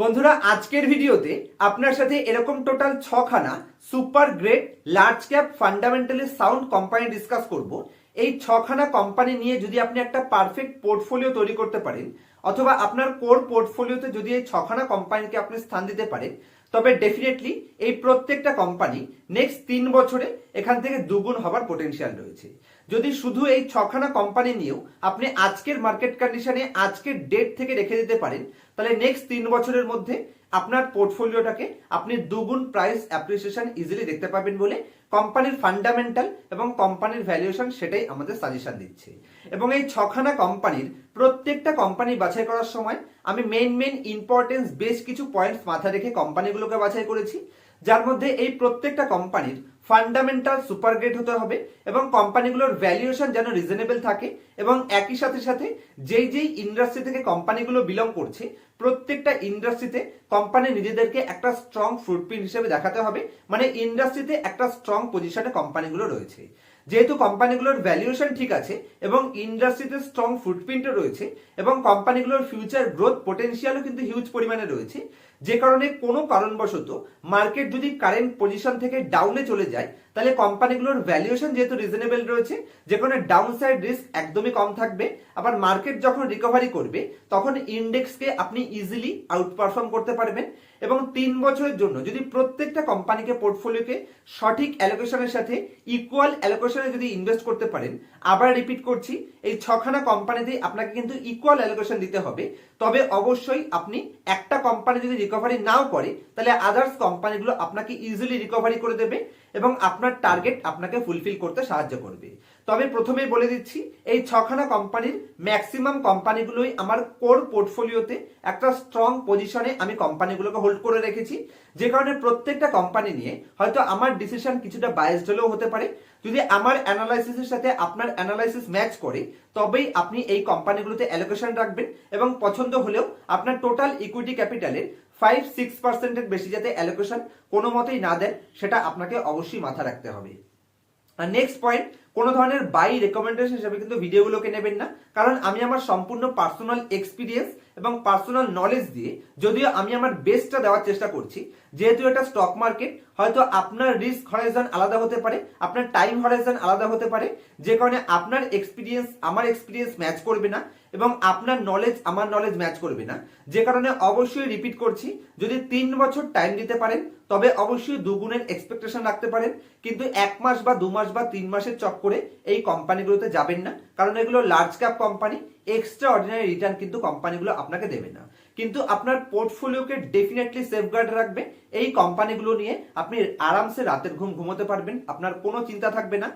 বন্ধুরা, আজকের ভিডিওতে আপনার সাথে এরকম total ছখানা super great large cap fundamentally sound company discuss করব। এই ছখানা কোম্পানি নিয়ে যদি আপনি একটা পারফেক্ট পোর্টফোলিও তৈরি করতে পারেন, অথবা আপনার কোর পোর্টফোলিওতে যদি এই ছখানা কোম্পানিকে আপনি স্থান দিতে পারেন, তবে ডেফিনেটলি এই প্রত্যেকটা কোম্পানি নেক্সট তিন বছরে এখান থেকে দুগুণ হবার পোটেনশিয়াল রয়েছে। যদি শুধু এই ছখানা কোম্পানি নিয়েও আপনি আজকের মার্কেট কন্ডিশনে আজকের ডেট থেকে রেখে দিতে পারেন তাহলে নেক্সট তিন বছরের মধ্যে আপনার পোর্টফোলিওটাকে আপনি দুগুণ প্রাইস অ্যাপ্রিসিয়েশন ইজিলি দেখতে পাবেন বলে কোম্পানির ফান্ডামেন্টাল এবং কোম্পানির ভ্যালুয়েশন সেটাই আমাদের সাজেশন দিচ্ছে। এবং এই ছখানা কোম্পানির প্রত্যেকটা কোম্পানি বাছাই করার সময় আমি মেন মেন ইম্পর্টেন্স বেশ কিছু পয়েন্টস মাথায় রেখে কোম্পানিগুলোকে বাছাই করেছি। যার মধ্যে এই প্রত্যেকটা কোম্পানির ফান্ডামেন্টাল সুপার গ্রেড হতে হবে এবং কোম্পানিগুলোর ভ্যালুয়েশন যেন রিজনেবল থাকে এবং একই সাথে সাথে যেই যেই ইন্ডাস্ট্রি থেকে কোম্পানিগুলো বিলং করছে, প্রত্যেকটা ইন্ডাস্ট্রিতে কোম্পানি নিজেদেরকে একটা স্ট্রং ফুটপ্রিন্ট হিসেবে দেখাতে হবে। মানে ইন্ডাস্ট্রিতে একটা স্ট্রং পজিশনে কোম্পানিগুলো রয়েছে। যেহেতু কোম্পানিগুলোর ভ্যালুয়েশন ঠিক আছে এবং ইন্ডাস্ট্রিতে স্ট্রং ফুটপ্রিন্টও রয়েছে এবং কোম্পানিগুলোর ফিউচার গ্রোথ পোটেনশিয়ালও কিন্তু হিউজ পরিমাণে রয়েছে। যে কারণে কোনো কারণবশত মার্কেট যদি কারেন্ট পজিশন থেকে ডাউনে চলে যায়, তাহলে কোম্পানিগুলোর ভ্যালুয়েশন যেহেতু রিজনেবল রয়েছে, যে কোনো ডাউন সাইড রিস্ক একদমই কম থাকবে। আবার মার্কেট যখন রিকভারি করবে, তখন ইন্ডেক্সকে আপনি ইজিলি আউট পারফর্ম করতে পারবেন। এবং তিন বছরের জন্য যদি প্রত্যেকটা কোম্পানিকে পোর্টফোলিওকে সঠিক অ্যালোকেশনের সাথে ইকুয়াল অ্যালোকেশনে যদি ইনভেস্ট করতে পারেন, আবার রিপিট করছি, এই ছখানা কোম্পানিতে আপনাকে কিন্তু ইকুয়াল অ্যালোকেশন দিতে হবে, তবে অবশ্যই আপনি একটা কোম্পানি যদি রিকভারি নাও করে, তাহলে আদার্স কোম্পানিগুলো আপনাকে ইজিলি রিকভারি করে দেবে এবং আপনার টার্গেট আপনাকে ফুলফিল করতে সাহায্য করবে। তবে প্রথমেই বলে দিচ্ছি, এই ছখানা কোম্পানির ম্যাক্সিমাম কোম্পানিগুলোই আমার কোর পোর্টফোলিওতে একটা স্ট্রং পজিশনে আমি কোম্পানিগুলোকে হোল্ড করে রেখেছি। যে কারণে প্রত্যেকটা কোম্পানি নিয়ে হয়তো আমার ডিসিশন কিছুটা বায়াসড হলেও হতে পারে যদি আমার অ্যানালাইসিসের সাথে আপনার অ্যানালাইসিস ম্যাচ করে, তবেই আপনি এই কোম্পানিগুলোতে অ্যালোকেশন রাখবেন এবং পছন্দ হলেও আপনার টোটাল ইকুইটি ক্যাপিটালের ফাইভ সিক্স পার্সেন্টের বেশি যাতে অ্যালোকেশন কোনো মতেই না দেন, সেটা আপনাকে অবশ্যই মাথা রাখতে হবে। আর নেক্সট পয়েন্ট কোনো ধরনের বাই রেকমেন্ডেশন হিসেবে কিন্তু ভিডিওগুলোকে নেবেন না, কারণ আমি আমার সম্পূর্ণ পার্সোনাল এক্সপিরিয়েন্স এবং পার্সোনাল নলেজ দিয়ে যদিও আমি আমার বেস্টটা দেওয়ার চেষ্টা করছি, যেহেতু এটা স্টক মার্কেট হয়তো আপনার রিস্ক হরাইজন আলাদা হতে পারে, আপনার টাইম হরাইজন আলাদা হতে পারে, যে কারণে আপনার এক্সপিরিয়েন্স আমার এক্সপিরিয়েন্স ম্যাচ করবে না এবং আপনার নলেজ আমার নলেজ ম্যাচ করবে না। যে কারণে অবশ্যই রিপিট করছি, যদি তিন বছর টাইম দিতে পারেন, তবে অবশ্যই দুগুণের এক্সপেকটেশন রাখতে পারেন, কিন্তু এক মাস বা দু মাস বা তিন মাসের চক্করে এই কোম্পানিগুলোতে যাবেন না। কারণ এগুলো large cap company extraordinary return কিন্তু কোম্পানিগুলো আপনাকে দেবে না। কিন্তু আপনার পোর্টফোলিওকে ডেফিনেটলি সেফগার্ড রাখবে। এই কোম্পানিগুলো নিয়ে আপনি আরামসে রাতের ঘুম ঘুমোতে পারবেন, আপনার কোনো চিন্তা থাকবে না।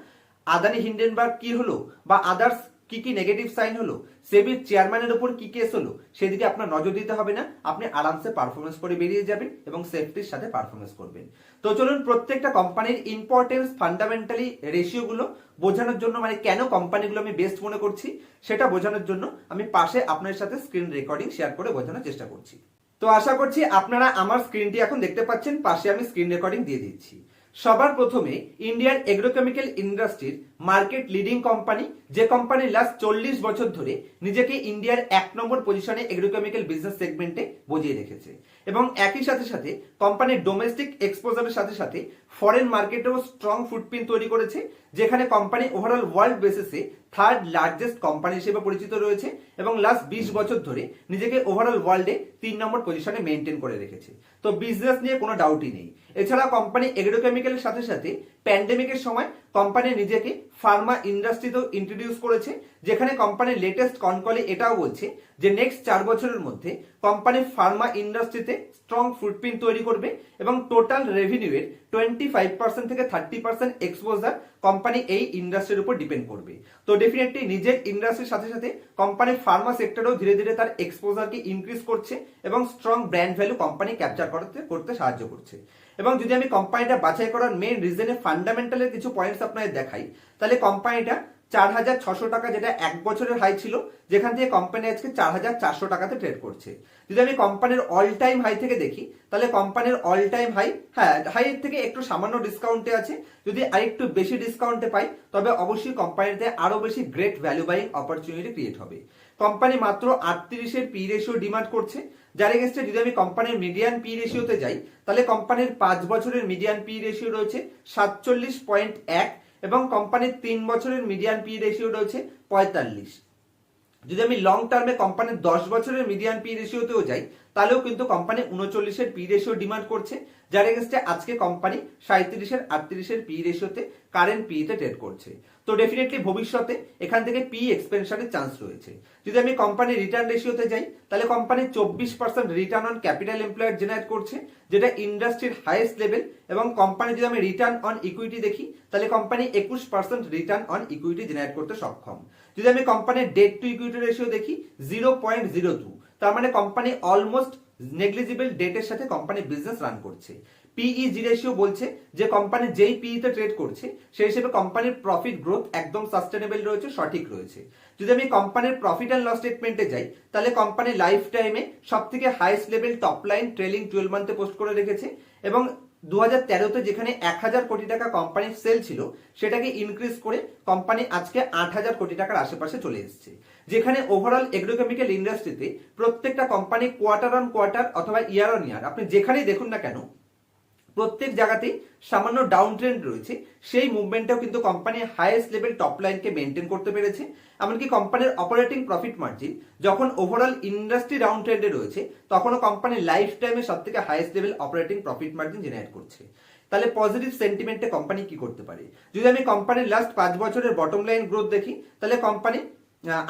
আদানি হিন্ডেনবার্গ কি হলো? বা আদার্স কি কি নেগেটিভ সাইন হলো? সেবির চেয়ারম্যানের উপর কি কেস হলো? সেদিকে আপনার নজর দিতে হবে না। আপনি আরামসে পারফরমেন্স করে বেরিয়ে যাবেন এবং সেফটির সাথে পারফরমেন্স করবেন। তো চলুন প্রত্যেকটা কোম্পানির ইম্পর্টেন্স ফান্ডামেন্টালি রেশিওগুলো বোঝানোর জন্য মানে কেন কোম্পানিগুলো আমি বেস্ট মনে করছি, সেটা বোঝানোর জন্য আমি পাশে আপনার সাথে স্ক্রিন রেকর্ডিং শেয়ার করে বোঝানোর চেষ্টা করছি। তো আশা করছি আপনারা আমার স্ক্রিনটি এখন দেখতে পাচ্ছেন, পাশে আমি স্ক্রিন রেকর্ডিং দিয়ে দিচ্ছি। সবার প্রথমে ইন্ডিয়ার এগ্রোকেমিক্যাল ইন্ডাস্ট্রির মার্কেট লিডিং কোম্পানি যে কোম্পানি লাস্ট চল্লিশ বছর ধরে নিজেকে ইন্ডিয়ার এক নম্বর পজিশনে এগ্রোকেমিক্যাল বিজনেস সেগমেন্টে বজিয়ে রেখেছে। এবং একই সাথে সাথে কোম্পানির ডোমেস্টিক এক্সপোজারের সাথে সাথে ফরেন মার্কেটেও স্ট্রং ফুটপ্রিন্ট তৈরি করেছে, যেখানে কোম্পানি ওভারঅল ওয়ার্ল্ড বেসিসে থার্ড লার্জেস্ট কোম্পানি হিসেবে পরিচিত রয়েছে এবং লাস্ট বিশ বছর ধরে নিজেকে ওভারঅল ওয়ার্ল্ডে তিন নম্বর পজিশনে মেনটেন করে রেখেছে। তো বিজনেস নিয়ে কোনো ডাউটই নেই। এছাড়া কোম্পানি এগ্রোকেমিক্যালের সাথে সাথে প্যান্ডেমিকের সময় কোম্পানি নিজেকে ফার্মা ইন্ডাস্ট্রিতেও ইন্ট্রোডিউস করেছে, যেখানে কোম্পানির লেটেস্ট কনকলে এটাও বলছে যে নেক্সট চার বছরের মধ্যে কোম্পানি ফার্মা ইন্ডাস্ট্রিতে স্ট্রং ফুটপ্রিন্ট তৈরি করবে এবং টোটাল রেভিনিউয়ের টোয়েন্টি ফাইভ পার্সেন্ট থেকে থার্টি পার্সেন্ট এক্সপোজার কোম্পানি এই ইন্ডাস্ট্রির উপর ডিপেন্ড করবে। তো ডেফিনেটলি নিজের ইন্ডাস্ট্রির সাথে সাথে কোম্পানি ফার্মা সেক্টরেও ধীরে ধীরে তার এক্সপোজারকে ইনক্রিজ করছে এবং strong brand value company capture করতে করতে সাহায্য করছে। এবং যদি আমি কোম্পানিটা বাছাই করার মেন রিজনে ফান্ডামেন্টালের কিছু পয়েন্টস আপনাদের দেখাই, তাহলে কোম্পানিটা চার হাজার ছশো টাকা যেটা এক বছরের হাই ছিল, যেখান থেকে কোম্পানি আজকে চার হাজার চারশো টাকাতে ট্রেড করছে। যদি আমি কোম্পানির অল টাইম হাই থেকে দেখি, তাহলে কোম্পানির অল টাইম হাই হ্যাঁ হাই থেকে একটু সামান্য ডিসকাউন্টে আছে। যদি আরেকটু বেশি ডিসকাউন্টে পাই, তবে অবশ্যই কোম্পানিতে আরও বেশি great value buying opportunity create হবে। কোম্পানি মাত্র আটত্রিশের পি রেশিও ডিমান্ড করছে। যার এগেনস্টে যদি আমি কোম্পানির মিডিয়ান পি রেশিওতে যাই, তাহলে কোম্পানির পাঁচ বছরের মিডিয়ান পি রেশিও রয়েছে সাতচল্লিশ পয়েন্ট এক এবং কোম্পানির তিন বছরের মিডিয়ান পি রেশিও রয়েছে পঁয়তাল্লিশ। যদি আমি লং টার্মে কোম্পানির দশ বছরের মিডিয়ান পি রেশিওতেও যাই, তাহলেও কিন্তু কোম্পানি উনচল্লিশের পি রেশিও ডিমান্ড করছে, যার এগেনস্টে আজকে কোম্পানি সাঁত্রিশের আটত্রিশের পি রেশিওতে কারেন্ট পি তে ট্রেড করছে। তো ডেফিনেটলি ভবিষ্যতে এখান থেকে পি এক্সপেনশনের চান্স রয়েছে। যদি আমি কোম্পানির রিটার্ন রেশিওতে যাই, তাহলে কোম্পানি চব্বিশ percent return on capital employed generate করছে, যেটা ইন্ডাস্ট্রির হাইয়েস্ট লেভেল এবং কোম্পানি যদি আমি রিটার্ন অন ইকুইটি দেখি, তাহলে কোম্পানি একুশ percent return on equity generate করতে সক্ষম। যদি আমি কোম্পানির ডেট টু ইকুইটি রেশিও দেখি জিরো পয়েন্ট জিরো টু তার মানে কোম্পানি অলমোস্ট নেগলিজিবল ডেটের সাথে কোম্পানি বিজনেস রান করছে। পিই জি রেশিও বলছে যে কোম্পানি যেই পিই তে ট্রেড করছে, সেই হিসেবে কোম্পানির প্রফিট গ্রোথ একদম সাস্টেনেবল রয়েছে, সঠিক রয়েছে। যদি আমি কোম্পানির প্রফিট অ্যান্ড লস স্টেটমেন্টে যাই, তাহলে কোম্পানি লাইফ টাইমে সব থেকে highest level top line trailing twelve মান্থে post করে রেখেছে এবং দু হাজার তেরোতে যেখানে এক হাজার কোটি টাকা কোম্পানির সেল ছিল, সেটাকে ইনক্রিজ করে কোম্পানি আজকে আট হাজার কোটি টাকার আশেপাশে চলে এসছে। যেখানে ওভারঅল এগ্রোকেমিক্যাল ইন্ডাস্ট্রিতে প্রত্যেকটা কোম্পানি কোয়ার্টার অন কোয়ার্টার অথবা ইয়ার অন ইয়ার আপনি যেখানেই দেখুন না কেন প্রত্যেক জায়গাতেই সামান্য ডাউন ট্রেন্ড রয়েছে। সেই মুভমেন্টটাও কিন্তু কোম্পানি হাইয়েস্ট লেভেল টপ লাইনকে মেনটেন করতে পেরেছে। এমনকি কোম্পানির অপারেটিং প্রফিট মার্জিন যখন ওভারঅল ইন্ডাস্ট্রি ডাউন ট্রেন্ডে রয়েছে, তখনও কোম্পানি লাইফ টাইমে সব থেকে highest level operating profit margin generate করছে। তাহলে পজিটিভ সেন্টিমেন্টে কোম্পানি কি করতে পারে? যদি আমি কোম্পানির লাস্ট পাঁচ বছরের বটম লাইন গ্রোথ দেখি, তাহলে কোম্পানি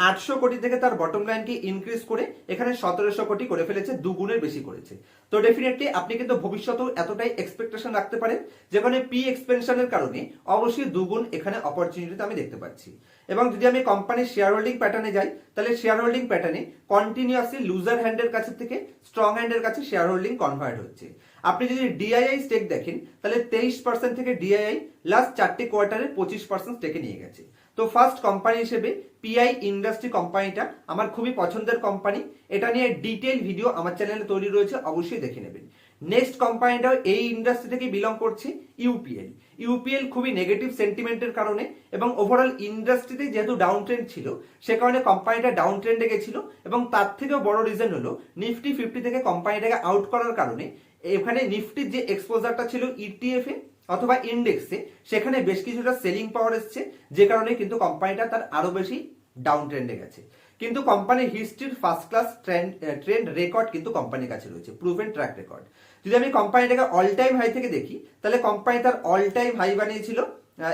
আটশো কোটি থেকে তার বটম লাইনকে ইনক্রিজ করে এখানে সতেরোশো কোটি করে ফেলেছে, দুগুণের বেশি করেছে। তো ডেফিনেটলি আপনি কিন্তু ভবিষ্যতেও এতটাই এক্সপেকটেশন রাখতে পারেন, যেখানে পি এক্সপেনশনের কারণে অবশ্যই দুগুণ এখানে অপরচুনিটিতে আমি দেখতে পাচ্ছি। এবং যদি আমি কোম্পানির শেয়ার হোল্ডিং প্যাটার্নে যাই, তাহলে শেয়ার হোল্ডিং প্যাটার্নে কন্টিনিউয়াসলি লুজার হ্যান্ডের কাছে থেকে স্ট্রং হ্যান্ডের কাছে শেয়ার হোল্ডিং কনভার্ট হচ্ছে। আপনি যদি ডিআইআই স্টেক দেখেন, তাহলে তেইশ পার্সেন্ট থেকে ডিআইআই লাস্ট চারটি কোয়ার্টারে পঁচিশ পার্সেন্ট স্টেকে নিয়ে গেছে। তো ফার্স্ট কোম্পানি হিসেবে পিআই ইন্ডাস্ট্রি কোম্পানিটা আমার খুবই পছন্দের কোম্পানি এটা নিয়ে ডিটেল ভিডিও আমার চ্যানেলে তৈরি রয়েছে, অবশ্যই দেখে নেবেন। নেক্সট কোম্পানিটাও এই ইন্ডাস্ট্রি থেকে বিলং করছে ইউপিএল ইউপিএল খুবই নেগেটিভ সেন্টিমেন্টের কারণে এবং ওভারঅল ইন্ডাস্ট্রিতে যেহেতু ডাউন ট্রেন্ড ছিল, সে কারণে কোম্পানিটা ডাউন ট্রেন্ডে গেছিল এবং তার থেকেও বড় রিজন হলো নিফটি ফিফটি থেকে কোম্পানিটাকে আউট করার কারণে এখানে নিফটির যে এক্সপোজারটা ছিল ইটিএফ এ অথবা ইন্ডেক্সে সেখানে বেশ কিছুটা সেলিং পাওয়ার এসছে, যে কারণে কিন্তু কোম্পানিটা তার আরও বেশি ডাউন ট্রেন্ডে গেছে। কিন্তু কোম্পানির হিস্ট্রির first class trend trend record কিন্তু কোম্পানির কাছে রয়েছে প্রুভেন ট্র্যাক রেকর্ড যদি আমি কোম্পানিটাকে অল টাইম হাই থেকে দেখি, তাহলে কোম্পানি তার অল টাইম হাই বানিয়েছিল।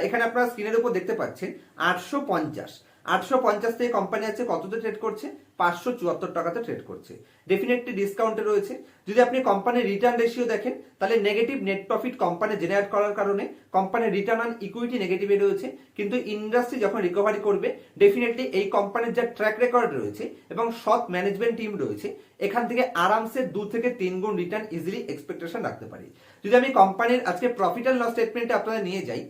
এখানে আপনারা স্ক্রিনের উপর দেখতে পাচ্ছেন, আটশো পঞ্চাশ। আটশো পঞ্চাশ থেকে কোম্পানি আছে, কততে ট্রেড করছে? পাঁচশো চুয়াত্তর টাকাতে ট্রেড করছে। ডেফিনেটলি ডিসকাউন্টে রয়েছে। যদি আপনি কোম্পানির রিটার্ন রেশিও দেখেন, তাহলে negative net profit company generate করার কারণে কোম্পানির রিটার্ন অন ইকুইটি নেগেটিভে রয়েছে। কিন্তু ইন্ডাস্ট্রি যখন রিকভারি করবে ডেফিনেটলি এই কোম্পানির যা ট্র্যাক রেকর্ড রয়েছে এবং সৎ ম্যানেজমেন্ট টিম রয়েছে, এখান থেকে আরামসে দু থেকে তিন গুণ রিটার্ন ইজিলি এক্সপেকটেশন রাখতে পারি। যদি আমি কোম্পানির আজকে প্রফিট অ্যান্ড লস স্টেটমেন্টে আপনাদের নিয়ে যাই,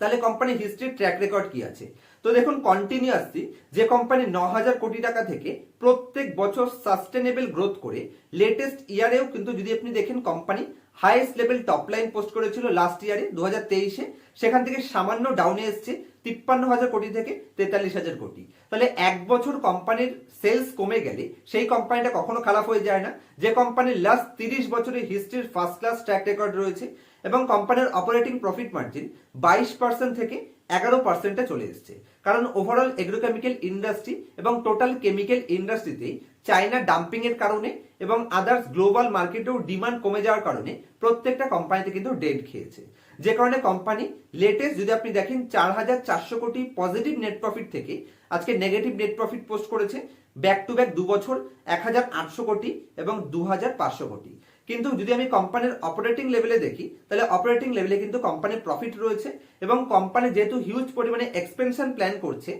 তাহলে কোম্পানির হিস্ট্রির ট্র্যাক রেকর্ড কি আছে? তো দেখুন কন্টিনিউয়াসলি যে কোম্পানি ন হাজার কোটি টাকা থেকে প্রত্যেক বছর সাস্টেনেবল গ্রোথ করে লেটেস্ট ইয়ারেও কিন্তু যদি আপনি দেখেন company highest level top line post করেছিল লাস্ট ইয়ারে দু হাজার তেইশে, সেখান থেকে সামান্য ডাউনে এসছে তিপ্পান্ন হাজার কোটি থেকে তেতাল্লিশ হাজার কোটি। তাহলে এক বছর কোম্পানির সেলস কমে গেলে সেই কোম্পানিটা কখনো খারাপ হয়ে যায় না। যে কোম্পানির লাস্ট তিরিশ বছরের হিস্ট্রির ফার্স্ট ক্লাস ট্র্যাক রেকর্ড রয়েছে এবং কোম্পানির অপারেটিং প্রফিট মার্জিন বাইশ পার্সেন্ট থেকে এগারো পার্সেন্টে চলে এসছে। কারণ ওভারঅল এগ্রোকেমিক্যাল ইন্ডাস্ট্রি এবং টোটাল কেমিক্যাল ইন্ডাস্ট্রিতে চায়না ডাম্পিং এর কারণে এবং আদার্স গ্লোবাল মার্কেটেও ডিমান্ড কমে যাওয়ার কারণে প্রত্যেকটা কোম্পানিতে কিন্তু ডেট খেয়েছে। যে কারণে কোম্পানি লেটেস্ট যদি আপনি দেখেন, চার হাজার চারশো কোটি পজিটিভ নেট প্রফিট থেকে আজকে নেগেটিভ নেট প্রফিট পোস্ট করেছে। ব্যাক টু ব্যাক দু বছর এক হাজার আটশো কোটি এবং দু হাজার পাঁচশো কোটি। কিন্তু যদি আমি কোম্পানির অপারেটিং লেভেলে দেখি, তাহলে অপারেটিং লেভেলে কিন্তু কোম্পানির প্রফিট রয়েছে এবং কোম্পানি যেহেতু হিউজ পরিমাণে এক্সপেনশন প্ল্যান করছে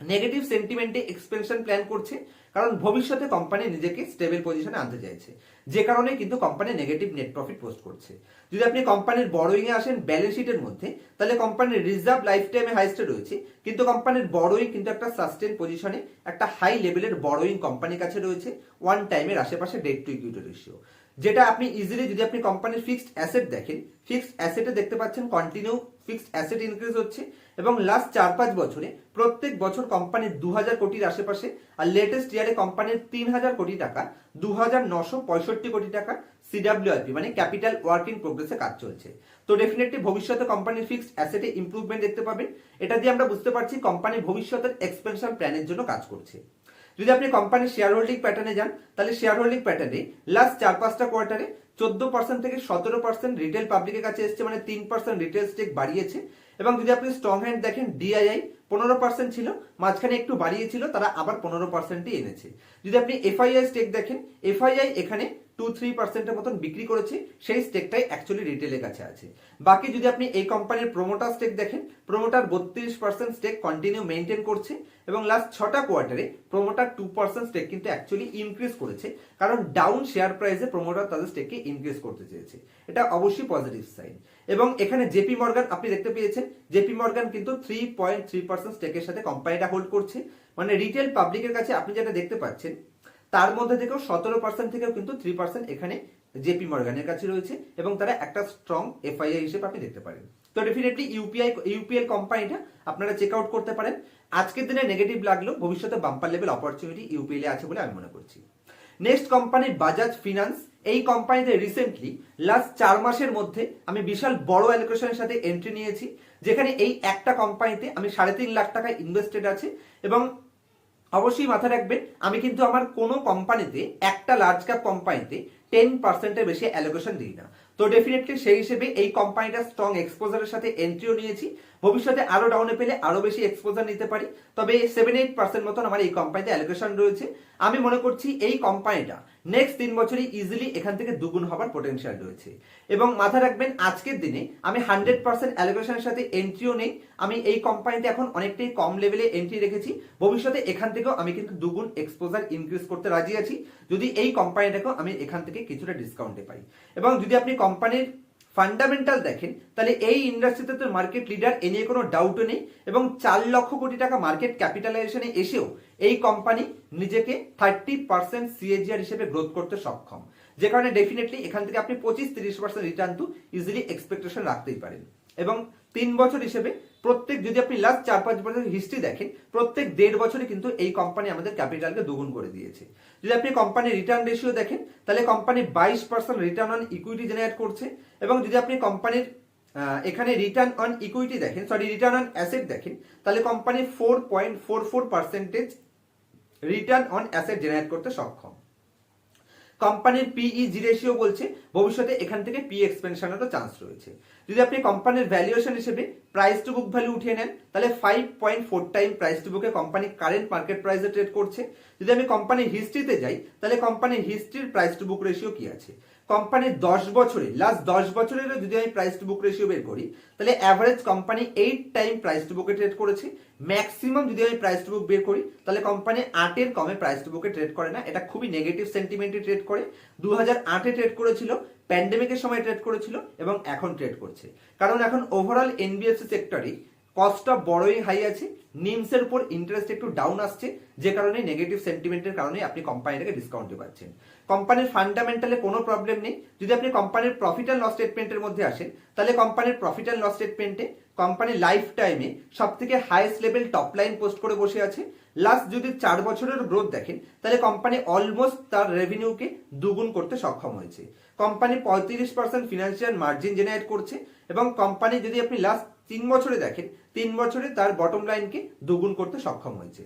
নেগেটিভ সেন্টিমেন্টে এক্সপেনশন প্ল্যান করছে, কারণ ভবিষ্যতে কোম্পানি নিজেকে স্টেবল পজিশনে আনতে চাইছে। যে কারণে কিন্তু company negative net profit post করছে। যদি আপনি কোম্পানির বড়োইং এ আসেন ব্যালেন্স শিটের মধ্যে, তাহলে কোম্পানির রিজার্ভ লাইফ টাইমে হাইস্টে রয়েছে, কিন্তু কোম্পানির বড়োইং কিন্তু একটা সাস্টেন পজিশনে একটা হাই লেভেলের বড়োইং কোম্পানির কাছে রয়েছে ওয়ান টাইমের আশেপাশে ডেট টু ইকুইটি রেশিও যেটা আপনি ইজিলি যদি আপনি কোম্পানির ফিক্সড অ্যাসেট দেখেন ফিক্সড অ্যাসেটে দেখতে পাচ্ছেন কন্টিনিউ ফিক্সড অ্যাসেট ইনক্রিজ হচ্ছে এবং লাস্ট চার পাঁচ বছরে প্রত্যেক বছর কোম্পানির দু হাজার কোটির আশেপাশে আর লেটেস্ট ইয়ারে কোম্পানির তিন হাজার কোটি টাকা দু হাজার নশো পঁয়ষট্টি কোটি টাকা সিডাব্লিউআইপি মানে ক্যাপিটাল ওয়ার্ক প্রোগ্রেসে কাজ চলছে। তো ডেফিনেটলি ভবিষ্যতে কোম্পানির ফিক্সড অ্যাসেটে ইমপ্রুভমেন্ট দেখতে পাবেন। এটা দিয়ে আমরা বুঝতে পারছি কোম্পানি ভবিষ্যতের এক্সপেনশন প্ল্যানের জন্য কাজ করছে। যদি আপনি কোম্পানির শেয়ার হোল্ডিং প্যাটার্নে যান, তাহলে শেয়ার হোল্ডিং প্যাটার্নে লাস্ট চার পাঁচটা কোয়ার্টারে চোদ্দ পার্সেন্ট থেকে সতেরো পার্সেন্ট রিটেল পাবলিকের কাছে এসছে মানে তিন পার্সেন্ট রিটেল স্টেক বাড়িয়েছে। এবং যদি আপনি স্ট্রং হ্যান্ড দেখেন ডিআইআই পনেরো পার্সেন্ট ছিল, মাঝখানে একটু বাড়িয়েছিল, তারা আবার পনেরো পার্সেন্টই এনেছে। যদি আপনি এফআইআই স্টেক দেখেন এফআইআই এখানে টু থ্রি পার্সেন্টের মতন বিক্রি করেছে, সেই স্টেকটাই অ্যাকচুয়ালি রিটেলের কাছে আছে। বাকি যদি আপনি এই কোম্পানির প্রোমোটার স্টেক দেখেন প্রোমোটার বত্রিশ পার্সেন্ট স্টেক কন্টিনিউ মেনটেন করছে, এবং লাস্ট ছটা কোয়ার্টারে প্রোমোটার টু পার্সেন্ট স্টেক কিন্তু অ্যাকচুয়ালি ইনক্রিজ করেছে, কারণ ডাউন শেয়ার প্রাইসে প্রোমোটার তাদের স্টেককে ইনক্রিজ করতে চেয়েছে। এটা অবশ্যই পজিটিভ সাইন এবং এখানে জেপি মর্গান আপনি দেখতে পেয়েছেন জেপি মর্গান কিন্তু থ্রি পয়েন্ট থ্রি পার্সেন্ট স্টেকের সাথে কোম্পানিটা হোল্ড করছে। মানে রিটেল পাবলিকের কাছে আপনি যেটা দেখতে পাচ্ছেন, তার মধ্যে থেকেও সতেরো পার্সেন্ট থেকেও কিন্তু থ্রি পার্সেন্ট এখানে জেপি মর্গানের কাছে রয়েছে এবং তারা একটা স্ট্রং এফআইআই হিসেবে আপনি দেখতে পারেন। তো ডেফিনেটলি ইউপিআই ইউপিএল কোম্পানিটা আপনারা চেক আউট করতে পারেন। আজকের দিনে নেগেটিভ লাগলেও ভবিষ্যতে বাম্পার লেভেল অপরচুনিটি ইউপিএল এ আছে বলে আমি মনে করছি। নেক্সট কোম্পানি বাজাজ ফিনান্স এই কোম্পানিতে রিসেন্টলি লাস্ট চার মাসের মধ্যে আমি বিশাল বড় অ্যালোকেশনের সাথে এন্ট্রি নিয়েছি, যেখানে এই একটা কোম্পানিতে আমি সাড়ে তিন লাখ টাকা ইনভেস্টেড আছে এবং অবশ্যই মাথায় রাখবেন, আমি কিন্তু আমার কোনো কোম্পানিতে একটা লার্জ ক্যাপ কোম্পানিতে টেন পার্সেন্টের বেশি অ্যালোকেশন দিই না। তো ডেফিনেটলি সেই হিসেবে এই কোম্পানিটা স্ট্রং এক্সপোজারের সাথে এন্ট্রিও নিয়েছি ভবিষ্যতে আরও ডাউনে পেলে আরও বেশি এক্সপোজার নিতে পারি। তবে সেভেন এইট পার্সেন্ট মতন আমার এই কোম্পানিতে অ্যালোকেশন রয়েছে। আমি মনে করছি এই কোম্পানিটা নেক্সট তিন বছরই ইজিলি এখান থেকে দুগুণ হবার পোটেনশিয়াল রয়েছে। এবং মাথায় রাখবেন, আজকের দিনে আমি হান্ড্রেড পার্সেন্ট অ্যালোকেশনের সাথে এন্ট্রিও নেই। আমি এই কোম্পানিতে এখন অনেকটাই কম লেভেলে এন্ট্রি রেখেছি। ভবিষ্যতে এখান থেকেও আমি কিন্তু দুগুণ এক্সপোজার ইনক্রিজ করতে রাজি আছি। যদি এই কোম্পানিটাকেও আমি এখান থেকে কিছুটা ডিসকাউন্টে পাই। এবং যদি আপনি কোম্পানির ফান্ডামেন্টাল দেখেন, তাহলে এই ইন্ডাস্ট্রিতে তো মার্কেট লিডার এ নিয়ে কোনো ডাউটও নেই এবং চার লক্ষ কোটি টাকা মার্কেট ক্যাপিটালাইজেশনে এসেও এই কোম্পানি নিজেকে থার্টি পার্সেন্ট সিএজিআর হিসেবে গ্রোথ করতে সক্ষম। যে কারণে ডেফিনেটলি এখান থেকে আপনি পঁচিশ, তিরিশ পার্সেন্ট রিটার্ন তো ইজিলি এক্সপেকটেশন রাখতেই পারেন। এবং তিন বছর হিসেবে প্রত্যেক, যদি আপনি লাস্ট চার, পাঁচ বছর হিস্ট্রি দেখেন, প্রত্যেক দেড় বছরে কিন্তু এই কোম্পানি আমাদের ক্যাপিটালকে দুগুণ করে দিয়েছে। যদি আপনি কোম্পানির রিটার্ন রেশিও দেখেন, তাহলে কোম্পানি বাইশ percent return on equity generate করছে এবং যদি আপনি কোম্পানির এখানে রিটার্ন অন ইকুইটি দেখেন সরি রিটার্ন অন অ্যাসেট দেখেন, তাহলে company four point four four percentage return on asset generate করতে সক্ষম। কোম্পানির পিইজি রেশিও বলছে, ভবিষ্যতে এখান থেকে পি এক্সপেনশনেরও চান্স রয়েছে। যদি আপনি কোম্পানির ভ্যালুয়েশন হিসেবে প্রাইস টু বুক ভ্যালু উঠিয়ে নেন, তাহলে five point four time price to বুকে কোম্পানি কারেন্ট মার্কেট প্রাইসে ট্রেড করছে। যদি আমি কোম্পানির হিস্ট্রিতে যাই, তাহলে কোম্পানির হিস্ট্রির প্রাইস টু বুক রেশিও কি আছে? কোম্পানির দশ বছরে লাস্ট দশ বছরেরও যদি আমি প্রাইস টু বুক রেশিও বের করি, তাহলে average company eight time price to বুকে ট্রেড করেছে। ম্যাক্সিমাম যদি আমি প্রাইস টু বুক বের করি, তাহলে কোম্পানি আটের কমে প্রাইস টু বুকে ট্রেড করে না। এটা খুবই নেগেটিভ সেন্টিমেন্টে ট্রেড করে। দু হাজার ট্রেড করেছিল প্যান্ডেমিকের সময় ট্রেড করেছিল এবং এখন ট্রেড করছে। কারণ এখন ওভারঅল এনবিএফসি সেক্টরে কস্টটা বড়ই হাই আছে। নিমসের উপর ইন্টারেস্ট একটু ডাউন আসছে, যে কারণে নেগেটিভ সেন্টিমেন্টের কারণে আপনি কোম্পানিটাকে ডিসকাউন্টে পাচ্ছেন। কোম্পানির ফান্ডামেন্টালে কোনো প্রবলেম নেই। যদি আপনি কোম্পানির প্রফিট অ্যান্ড লস স্টেটমেন্টের মধ্যে আসেন, তাহলে কোম্পানির প্রফিট অ্যান্ড লস স্টেটমেন্টে কোম্পানি লাইফ টাইমে সব থেকে highest level top line post করে বসে আছে। লাস্ট যদি চার বছরের গ্রোথ দেখেন, তাহলে কোম্পানি অলমোস্ট তার রেভিনিউকে দুগুণ করতে সক্ষম হয়েছে। কোম্পানি পঁয়ত্রিশ পার্সেন্ট ফিনান্সিয়াল মার্জিন জেনারেট করছে এবং কোম্পানি যদি আপনি লাস্ট তিন বছরে দেখেন, তিন বছরে তার বটম লাইনকে দুগুণ করতে সক্ষম হয়েছে।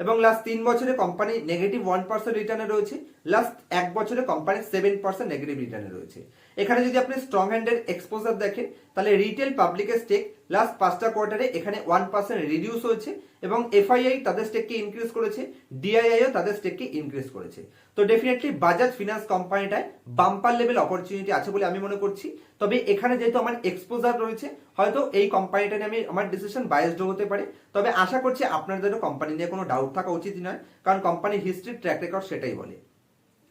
এবং লাস্ট তিন বছরে কোম্পানি নেগেটিভ ওয়ান পার্সেন্ট রিটার্নে রয়েছে লাস্ট এক বছরে কোম্পানি সেভেন পার্সেন্ট নেগেটিভ রিটার্নে রয়েছে। এখানে যদি আপনি স্ট্রং হ্যান্ডের এক্সপোজার দেখেন, তাহলে রিটেল পাবলিকের স্টেক লাস্ট পাঁচটা কোয়ার্টারে এখানে ওয়ান পার্সেন্ট রিডিউস হয়েছে এবং এফআইআই তাদের স্টেককে ইনক্রিজ করেছে ডিআইআইও তাদের স্টেককে ইনক্রিজ করেছে। তো ডেফিনেটলি বাজাজ ফিনান্স কোম্পানিটায় বাম্পার লেভেল অপরচুনিটি আছে বলে আমি মনে করছি। তবে এখানে যেহেতু আমার এক্সপোজার রয়েছে, হয়তো এই কোম্পানিটা নিয়ে আমি আমার ডিসিশন বায়াসড হতে পারে। তবে আশা করছি আপনাদেরও কোম্পানি নিয়ে কোনো ডাউট থাকা উচিত নয়, কারণ কোম্পানির হিস্ট্রি ট্র্যাক রেকর্ড সেটাই বলে।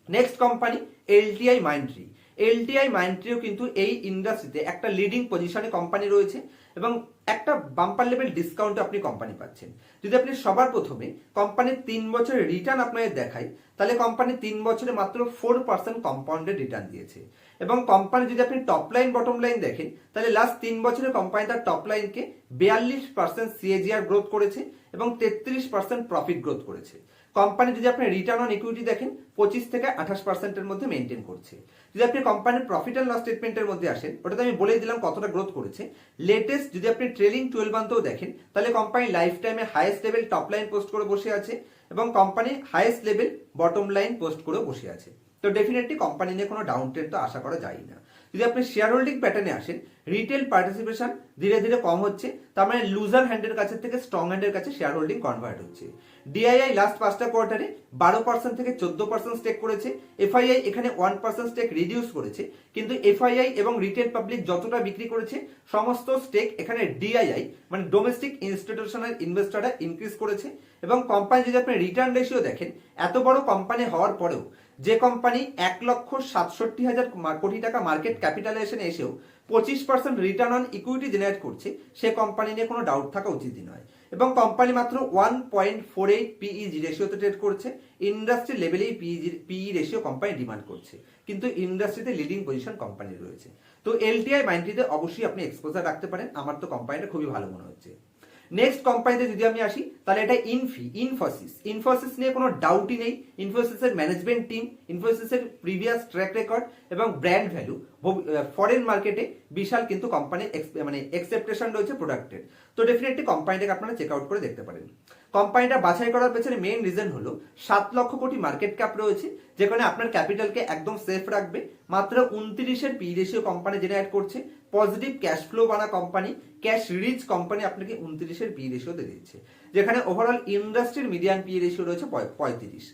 Next company LTI Mindtree LTI মাইন্ডট্রিও কিন্তু এই ইন্ডাস্ট্রিতে একটা লিডিং পজিশনে কোম্পানি রয়েছে এবং একটা বাম্পার লেভেল ডিসকাউন্টে আপনি কোম্পানি পাচ্ছেন। যদি আপনি সবার প্রথমে কোম্পানির তিন বছরের রিটার্ন আপনাদের দেখাই, তাহলে কোম্পানি তিন বছরে মাত্র ফোর পার্সেন্ট কম্পাউন্ডেড রিটার্ন দিয়েছে। এবং কোম্পানি যদি আপনি টপ লাইন বটম লাইন দেখেন, তাহলে লাস্ট তিন বছরে কোম্পানি তার টপ লাইনকে বিয়াল্লিশ পার্সেন্ট সিএজিআর গ্রোথ করেছে এবং তেত্রিশ পার্সেন্ট প্রফিট গ্রোথ করেছে। কোম্পানি যদি আপনি রিটার্ন অন ইকুইটি দেখেন, পঁচিশ থেকে আঠাশ পার্সেন্টের মধ্যে মেনটেন করছে। যদি আপনি কোম্পানির প্রফিট অ্যান্ড লস স্টেটমেন্টের মধ্যে আসেন, ওটাতে আমি বলেই দিলাম কতটা গ্রোথ করেছে। লেটেস্ট যদি আপনি ট্রেলিং টুয়েলভ মান্থেও দেখেন, তাহলে কোম্পানি লাইফ টাইমে highest level top line post করে বসে আছে এবং company highest level bottom line post করে বসে আছে। তো ডেফিনেটলি কোম্পানি নিয়ে কোনো ডাউন ট্রেন্ড তো আশা করা যায় না। যদি আপনি শেয়ার হোল্ডিং প্যাটার্নে আসেন রিটেল পার্টিসিপেশন ধীরে ধীরে কম হচ্ছে, তার মানে লুজার হ্যান্ডের কাছে থেকে স্ট্রং হ্যান্ডের কাছে শেয়ার হোল্ডিং কনভার্ট হচ্ছে। ডিআইআই লাস্ট পাঁচটা কোয়ার্টারে বারো পার্সেন্ট থেকে চোদ্দ পার্সেন্ট স্টেক করেছে। এফআইআই এখানে ওয়ান পার্সেন্ট স্টেক রিডিউস করেছে। কিন্তু এফআইআই এবং রিটেল পাবলিক যতটা বিক্রি করেছে, সমস্ত স্টেক এখানে ডিআইআই মানে ডোমেস্টিক ইনস্টিটিউশনাল ইনভেস্টররা ইনক্রিজ করেছে। এবং কোম্পানি যদি আপনি রিটার্ন রেশিও দেখেন, এত বড় কোম্পানি হওয়ার পরেও যে কোম্পানি এক লক্ষ সাতষট্টি হাজার কোটি টাকা মার্কেট ক্যাপিটালাইজেশনে এসেও পঁচিশ percent return on equity generate করছে, সে কোম্পানি নিয়ে কোনো ডাউট থাকা উচিতই নয়। এবং কোম্পানি মাত্র one point four eight PEG রেশিওতে trade করছে। Industry লেভেলেই PEG PE ratio company demand করছে। কিন্তু ইন্ডাস্ট্রিতে লিডিং পজিশন কোম্পানি রয়েছে। তো এলটিআই মাইন্ডটিতে অবশ্যই আপনি এক্সপোজার রাখতে পারেন। আমার তো কোম্পানিটা খুবই ভালো মনে হচ্ছে। নেক্সট কোম্পানিতে যদি আমি আসি, তাহলে এটা ইনফি ইনফোসিস ইনফোসিস নিয়ে কোনো ডাউটই নেই। ইনফোসিসের ম্যানেজমেন্ট টিম ইনফোসিসের প্রিভিয়াস ট্র্যাক রেকর্ড এবং ব্র্যান্ড ভ্যালু ফরেন মার্কেটে বিশাল কিন্তু কোম্পানির মানে এক্সেপ্টেশন রয়েছে প্রোডাক্টের তো ডেফিনেটলি কোম্পানিটাকে আপনারা চেক আউট করে দেখতে পারেন। কোম্পানিটা বাছাই করার পেছনে মেইন রিজন হলো, সাত লক্ষ কোটি মার্কেট ক্যাপ রয়েছে, যেখানে আপনার ক্যাপিটালকে একদম সেফ রাখবে। মাত্র উনত্রিশের পি রেশিও কোম্পানি জেনারেট করছে। পজিটিভ ক্যাশ ফ্লো বানা কোম্পানি ক্যাশ রিচ কোম্পানি আপনাকে উনত্রিশের পি রেশিওতে দিচ্ছে। যেখানে ওভারঅল ইন্ডাস্ট্রির মিডিয়ান পি রেশিও রয়েছে পঁয়ত্রিশ।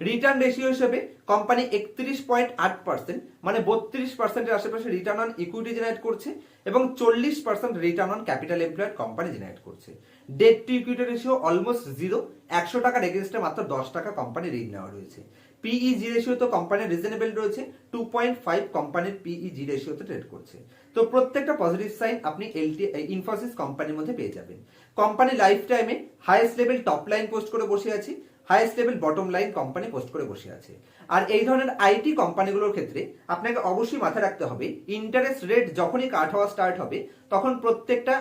রিটার্ন রেশিও হিসেবে কোম্পানি একত্রিশ পয়েন্ট আট পার্সেন্ট মানে বত্রিশ পার্সেন্টের আশেপাশে রিটার্ন অন ইকুইটি জেনারেট করছে এবং চল্লিশ percent return on capital employed company generate করছে। Debt to equity ratio almost zero একশো টাকার এগেনস্টে মাত্র দশ টাকা কোম্পানি ঋণ নেওয়া রয়েছে। পিইজি রেশিও তো কোম্পানির রিজনেবল রয়েছে টু পয়েন্ট ফাইভ কোম্পানির পিইজি রেশিওতে ট্রেড করছে। তো প্রত্যেকটা পজিটিভ সাইন আপনি এলটি ইনফোসিস কোম্পানির মধ্যে পেয়ে যাবেন। কোম্পানি লাইফ টাইমে highest level top line post করে বসে আছে। Highest level bottom line company post করে বসে আছে। আর এই ধরনের আইটি কোম্পানিগুলোর ক্ষেত্রে আপনাকে অবশ্যই মাথায় রাখতে হবে ইন্টারেস্ট রেট যখনই কাট হওয়া স্টার্ট হবে তখন প্রত্যেকটা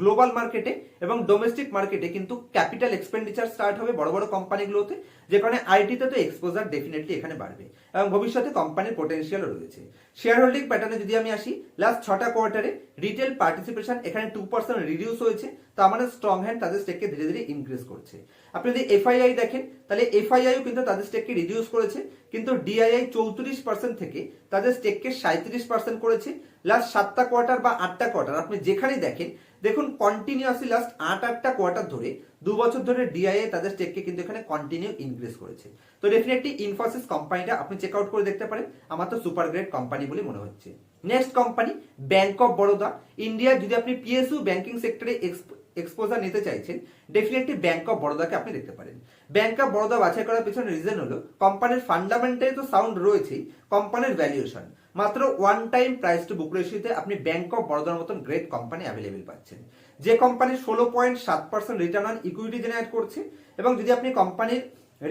গ্লোবাল মার্কেটে এবং ডোমেস্টিক মার্কেটে কিন্তু ক্যাপিটাল এক্সপেন্ডিচার স্টার্ট হবে বড় বড় কোম্পানিগুলোতে যে কারণে আইটিতে তো এক্সপোজার ডেফিনেটলি এখানে বাড়বে এবং ভবিষ্যতে কোম্পানির পোটেন্সিয়ালও রয়েছে। শেয়ার হোল্ডিং প্যাটার্নে যদি আমি আসি লাস্ট ছটা কোয়ার্টারে রিটেল পার্টিসিপেশন এখানে টু পার্সেন্ট রিডিউস হয়েছে, তো আমাদের স্ট্রং হ্যান্ড তাদের স্টেককে ধীরে ধীরে ইনক্রিজ করছে। আপনি যদি এফআইআই দেখেন, তাহলে এফআইআইও কিন্তু তাদের স্টেককে রিডিউস করেছে, কিন্তু ডিআইআই চৌত্রিশ পার্সেন্ট থেকে তাদের স্টেককে সাঁত্রিশ পার্সেন্ট করেছে লাস্ট সাতটা কোয়ার্টার বা আটটা কোয়ার্টার আপনি যেখানেই দেখেন, দেখুন কন্টিনিউয়াসলি লাস্ট আট, আটটা কোয়ার্টার ধরে দু বছর ধরে ডিআইএ তাদের স্টেককে কিন্তু এখানে কন্টিনিউ ইনক্রিজ করেছে। তো ডেফিনেটলি ইনফোসিস কোম্পানিটা আপনি চেক আউট করে দেখতে পারেন, আমার তো সুপার গ্রেট কোম্পানি বলে মনে হচ্ছে। Next company bank of Baroda India যদি আপনি পিএসইউ ব্যাংকিং সেক্টরে এক্সপোজার নিতে চাইছেন ডেফিনেটলি ব্যাংক অফ বরোদাকে আপনি দেখতে পারেন। ব্যাংক অফ বরোদা বাছাই করার পিছনে রিজন হলো কোম্পানির ফান্ডামেন্টালি তো সাউন্ড রয়েছেই কোম্পানির ভ্যালুয়েশন মাত্র one time price to book রেশিওতে আপনি ব্যাংক অফ বরোদার মতন গ্রেট কোম্পানি অ্যাভেলেবেল পাচ্ছেন। যে কোম্পানি ষোলো পয়েন্ট সাত percent return on equity generate করছে, এবং যদি আপনি কোম্পানির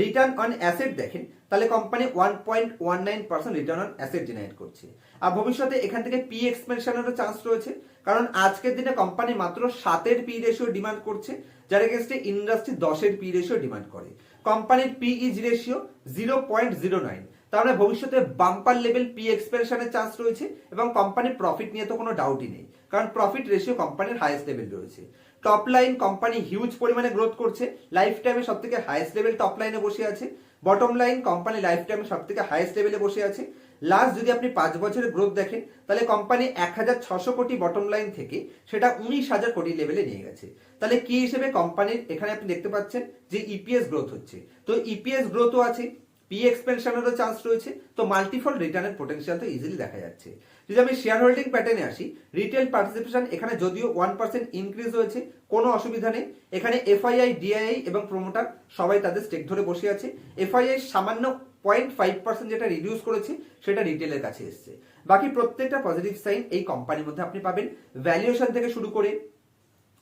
রিটার্ন অন অ্যাসেট দেখেন, তাহলে company one point one nine percent return on asset generate করছে। আর ভবিষ্যতে এখান থেকে পি এক্সপেনশনেরও চান্স রয়েছে, কারণ আজকের দিনে কোম্পানি মাত্র সাতের পি রেশিও ডিমান্ড করছে যার এগেনস্টে ইন্ডাস্ট্রি দশের পি রেশিও ডিমান্ড করে। কোম্পানির PEG ratio zero point zero nine তাহলে ভবিষ্যতে বাম্পার লেভেল পি এক্সপেনশনের চান্স রয়েছে এবং কোম্পানির প্রফিট নিয়ে তো কোনো ডাউটই নেই। কারণ প্রফিট রেশিও কোম্পানির হাইয়েস্ট লেভেল রয়েছে। টপ লাইন কোম্পানি হিউজ পরিমাণে গ্রোথ করছে লাইফ টাইমে সব থেকে হাইয়েস্ট লেভেল টপ লাইনে বসে আছে। বটম লাইন কোম্পানি লাইফ টাইমে সব থেকে হাইয়েস্ট লেভেলে বসে আছে। লাস্ট যদি আপনি পাঁচ বছরের গ্রোথ দেখেন, তাহলে কোম্পানি এক হাজার ছশো কোটি বটম লাইন থেকে সেটা উনিশ হাজার কোটি লেভেলে নিয়ে গেছে। তাহলে কি হিসেবে কোম্পানির এখানে আপনি দেখতে পাচ্ছেন যে ইপিএস গ্রোথ হচ্ছে। তো ইপিএস গ্রোথও আছে পি এক্সপেনশনেরও চান্স রয়েছে, তো মাল্টিফল রিটার্নের পোটেনশিয়াল তো ইজিলি দেখা যাচ্ছে। যদি আমি শেয়ার হোল্ডিং প্যাটার্নে আসি রিটেল পার্টিসিপেশন এখানে যদিও ওয়ান পার্সেন্ট ইনক্রিজ হয়েছে, কোনো অসুবিধা নেই। এখানে এফআইআই ডিআইআই এবং প্রমোটার সবাই তাদের স্টেক ধরে বসে আছে। এফআইআই সামান্য পয়েন্ট ফাইভ পার্সেন্ট যেটা রিডিউস করেছে, সেটা রিটেলের কাছে এসছে। বাকি প্রত্যেকটা পজিটিভ সাইন এই কোম্পানির মধ্যে আপনি পাবেন। ভ্যালুয়েশন থেকে শুরু করে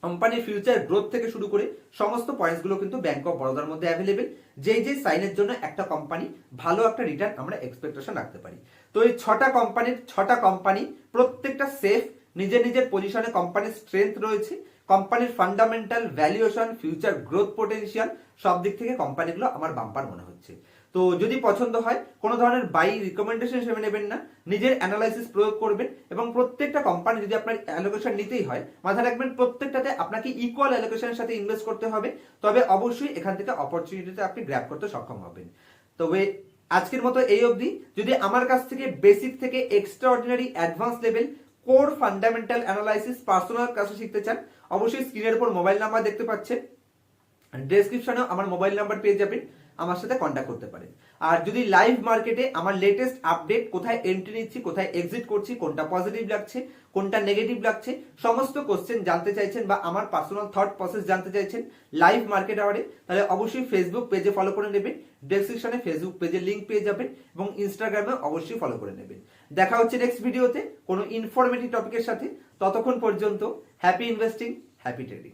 কোম্পানির ফিউচার গ্রোথ থেকে শুরু করে, সমস্ত পয়েন্টসগুলো কিন্তু ব্যাংক অফ বরোদার মধ্যে অ্যাভেলেবেল যেই যে সাইনের জন্য একটা কোম্পানি ভালো একটা রিটার্ন আমরা এক্সপেকটেশন রাখতে পারি। তো এই ছটা কোম্পানির ছটা কোম্পানি প্রত্যেকটা সেফ নিজের নিজের পজিশনে কোম্পানির স্ট্রেংথ রয়েছে। কোম্পানির fundamental valuation future growth potential সব দিক থেকে কোম্পানিগুলো আমার বাম্পার মনে হচ্ছে। তো যদি পছন্দ হয়, কোনো ধরনের বাই রিকমেন্ডেশন হিসেবে নেবেন না, নিজের অ্যানালাইসিস প্রয়োগ করবেন এবং প্রত্যেকটা কোম্পানি যদি আপনার অ্যালোকেশন নিতেই হয়, মাথায় রাখবেন প্রত্যেকটাতে আপনাকে ইকুয়াল অ্যালোকেশনের সাথে ইনভেস্ট করতে হবে, তবে অবশ্যই এখান থেকে অপরচুনিটিতে আপনি গ্র্যাব করতে সক্ষম হবেন। তবে আজকের মতো এই অবধি। যদি আমার কাছ থেকে বেসিক থেকে extraordinary advance level core fundamental analysis personal কাছে শিখতে চান, অবশ্যই স্ক্রিনের উপর মোবাইল নাম্বার দেখতে পাচ্ছেন। ডেসক্রিপশনেও আমার মোবাইল নাম্বার পেয়ে যাবেন। আমার সাথে কন্ট্যাক্ট করতে পারেন আর যদি লাইভ মার্কেটে আমার লেটেস্ট আপডেট কোথায় এন্ট্রি নিচ্ছি, কোথায় এক্সিট করছি, কোনটা পজিটিভ লাগছে, কোনটা নেগেটিভ লাগছে, সমস্ত কোশ্চেন জানতে চাইছেন বা আমার পার্সোনাল থট প্রসেস জানতে চাইছেন লাইভ মার্কেট আওয়ারে তাহলে অবশ্যই ফেসবুক পেজে ফলো করে নেবেন ডেসক্রিপশনে ফেসবুক পেজের লিঙ্ক পেয়ে যাবেন এবং ইনস্টাগ্রামে অবশ্যই ফলো করে নেবেন। দেখা হচ্ছে নেক্সট ভিডিওতে কোনো ইনফরমেটিভ টপিকের সাথে, ততক্ষণ পর্যন্ত হ্যাপি ইনভেস্টিং হ্যাপি ট্রেডিং